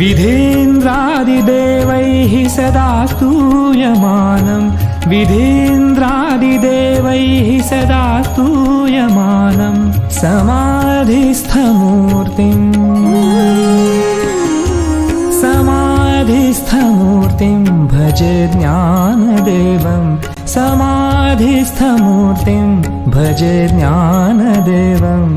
विधीन्द्रादिदेवैः सदा स्तूयमानं विधीन्द्रादिदेवैः सदा स्तूयमानं समाधिस्थमूर्तिम्। समाधिस्थमूर्तिं भज ज्ञानदेवं समाधिस्थमूर्तिं भज ज्ञानदेवम्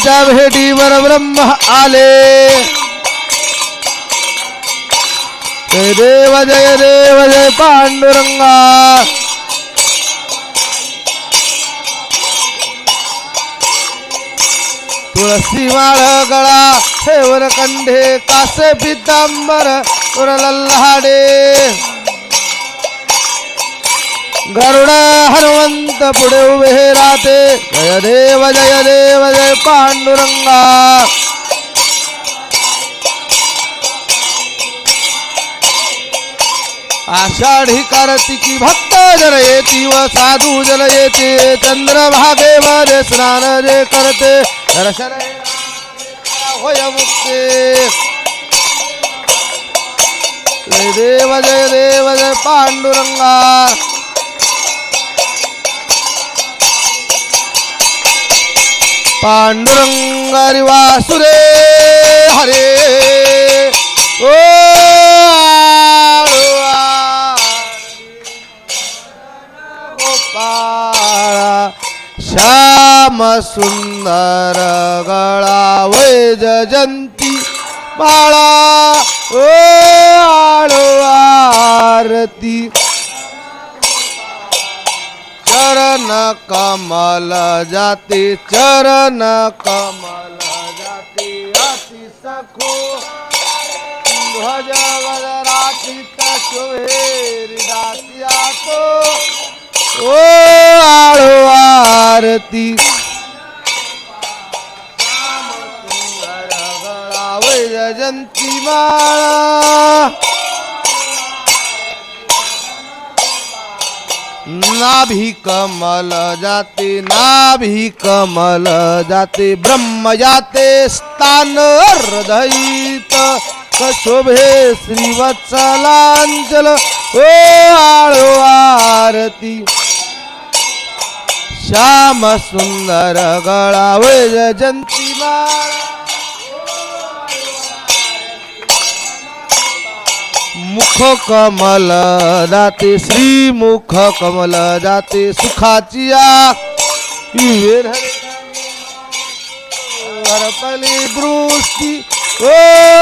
पुंडलिकाच्या भेटीवर ब्रह्म आले. जय देव जय देव जय पांडुरंगा. तुळसी माळ गळा हेवर कंढे कासे पितांबर लल्हाडे गरुड हनुमंत पुढे उभे राहते. जय देव जय देव जय पांडुरंगा. आषाढी कार्तिकी भक्त जर येती व साधू जर येते चंद्रभागेमध्ये स्नान जे करते. दर्शन होय मुक्ते. जय देव जय देव जय पांडुरंगा. पांडुरंगारी वासुरे हरे! ओ! श्याम सुंदर गळा वै जयंती बाळा ओ आरती कमल जाते चरण कमल जाते अति सखो। ध्वज वदराचित शोभेरी दासिया तो ओ आळो आरती। जयंती माळा। नाभी कमल जाते नाभी कमल जाते ब्रह्म जाते स्थान हृदयित। शोभे श्रीवत्सलांचल ओ आळो आरती। श्याम सुंदर गळा वै मुख कमल जाते श्री मुख कमल जाते सुखाचिया हरपली दृष्टी ओ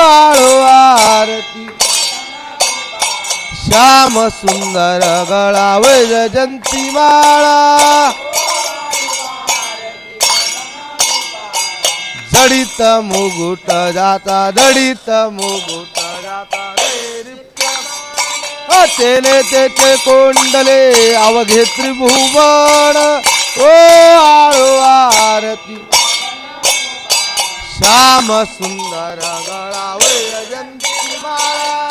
आळो आरती. श्याम सुंदर गळा जयंती जंती माळा. जडित मुगुट जाता दडित मुगुट तेने तेचे कोंडले अवघे त्रिभुवन. ओ आळो आरती. श्याम सुंदर माळा.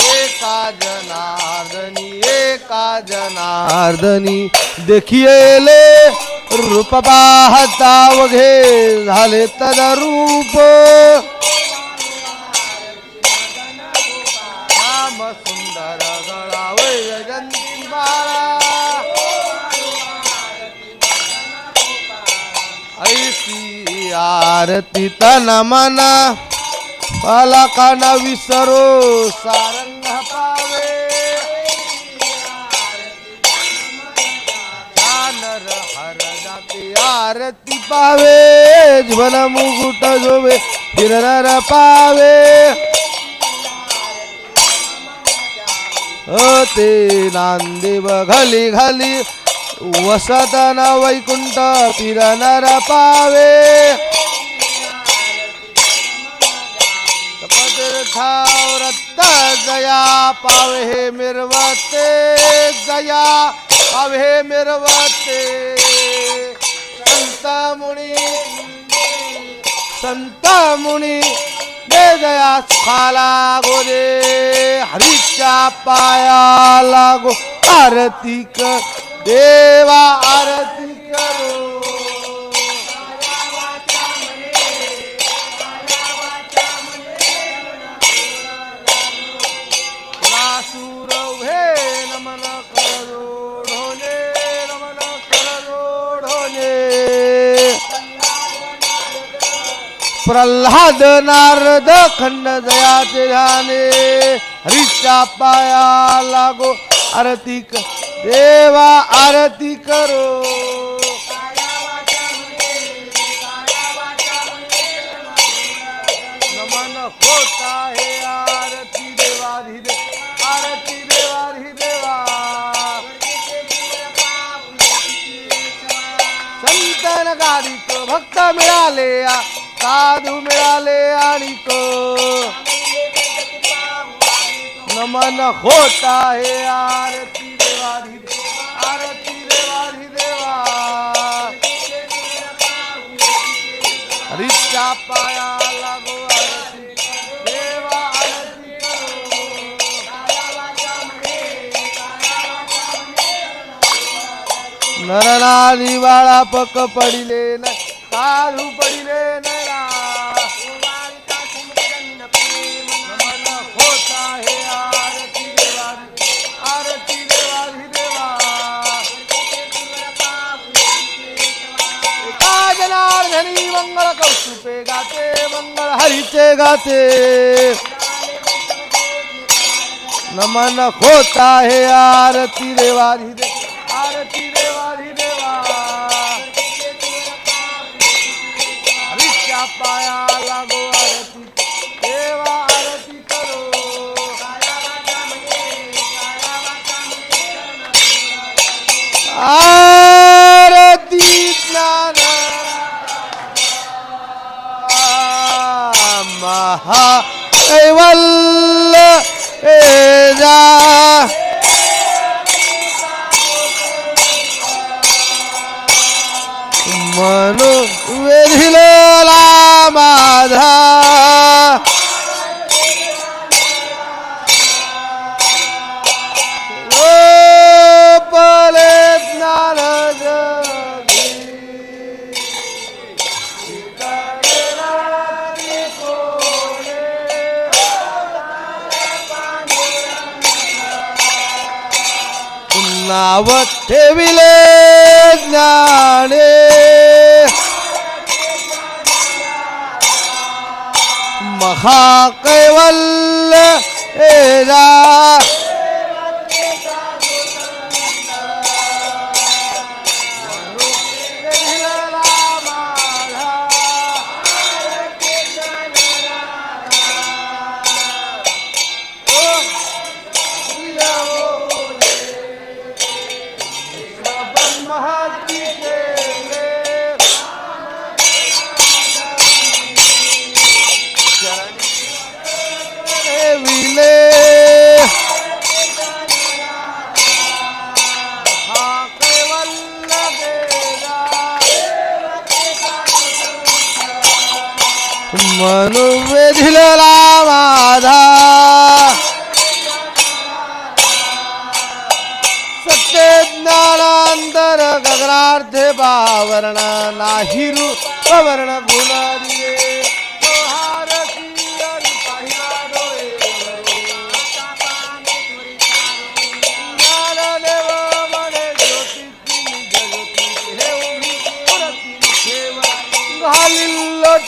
एका जनार्दनी एका जनार्दनी देखिएले रूप पाहता वघे झाले तद रूप. आरती तन मना विसरो सारंग पावे. आरती पावे जीवन मुकुट जोवे फिरनर पावे. ते नांदेव घाली घाली वसतन वैकुंठ फिरणार पावे. तीर्थावरत्त जया पावे मिरवते जया पावे मिरवते। संत मुनी संत मुनी दे जया सुखाला गो दे हरीच्या पाया लागो आरती कर देवा आरती प्रल्हाद नारद खंड दयाचे ध्याने हरीच्या पाया लागो आरती क देवा आरती करो. नमन होता है आरती देवाधिदे आरती देवाधिदेवा. संतन गारिक भक्त मिळाले आ, साधू मिळाले आणि तो नमन होत आहे आरती देवारी आरती देवारी देवा रिक्षा पाया लागो नरना दिवाळा पक पडिले नाही साधू पडिले नाही. जनार्दनी मंगळ कौस्तुपे गाते मंगळ हरीचे गाते। नमन होत आहे आरती देवारी दे आरती देवारी देवा हरीच्या पाया लागो आरती देवा आरती करो। आ महा कैवल्य मनु वेधिलेला माझा. नाव ठेविले ज्ञाने. महाकैवल्य एरा मनु वेधिलला माझा सत्य ज्ञानांतर गगनार्थे पावर्ण नाही रूपवर्ण गुण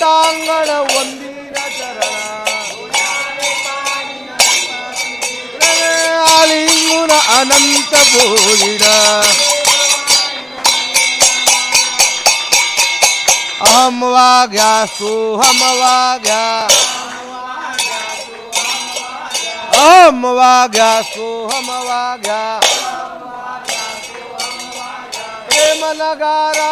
घालील ಒಂದಿರ वंदिर चरणा आलिंगुन अनंत बोलिना अहम वाग्या सोहम वाग्या अहम वाग्या सोहम वाग्या प्रेम नगारा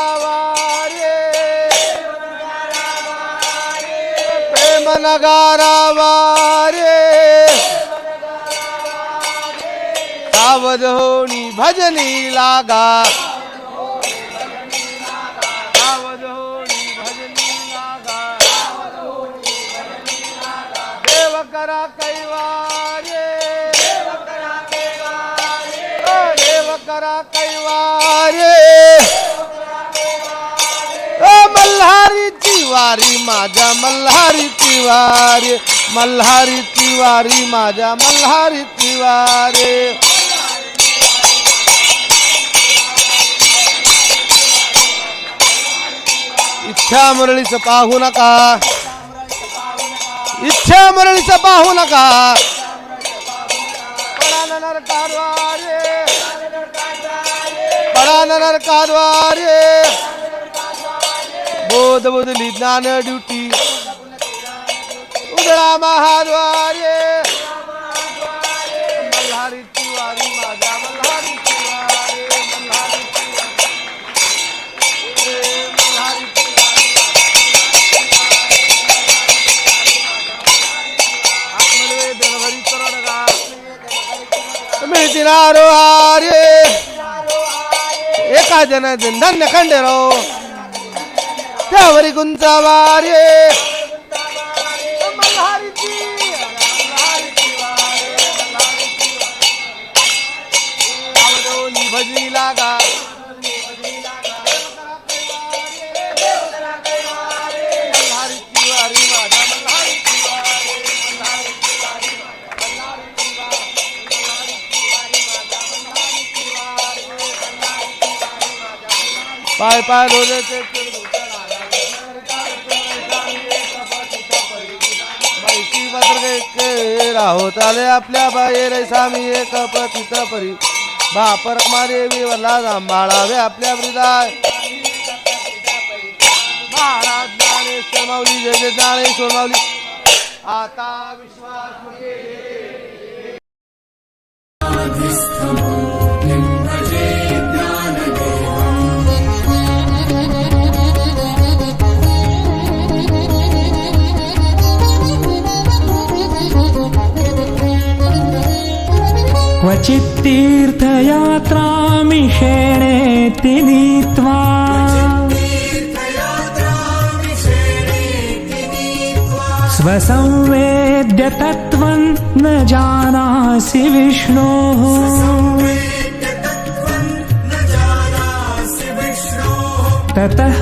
प्रेम नगारा वारे सावध होणी भजनी लागा। सावध होणी भजनी लागा। देव करा कैवारे। देव करा कैवारे। ओ तिवारी वारी माझ्या मल्हारी तिवारी. मल्हारी तिवारी माझ्या मल्हारी वारी इच्छा मुरळीचं पाहू नका. इच्छा मुरळीचं पाहू नका. पडा कारवारे पडा कारवारे बोध बुधली ज्ञान ड्युटी. उदळा महाद्वारे. मल्हारीची वारी माझ्या मल्हारीची वारी मल्हारीची मिळतीनारो एका जन धन्य खंडेराव. त्यावरी गुंचावार भजनी लागा पाय पाय रोजाचे माहिती राहोत आले आपल्या बाहेर स्वामी एक पतित परी. बापर मारे विवला सांभाळावे आपल्या हृदय महाराज ज्ञानेश्वर माऊली जय जय ज्ञानेश्वर माऊली. आता विश्वास क्वचित् तीर्थयात्रामिषेणेति नीत्वा स्वसंवेद्यतत्त्वं न जानासि विष्णोः ततः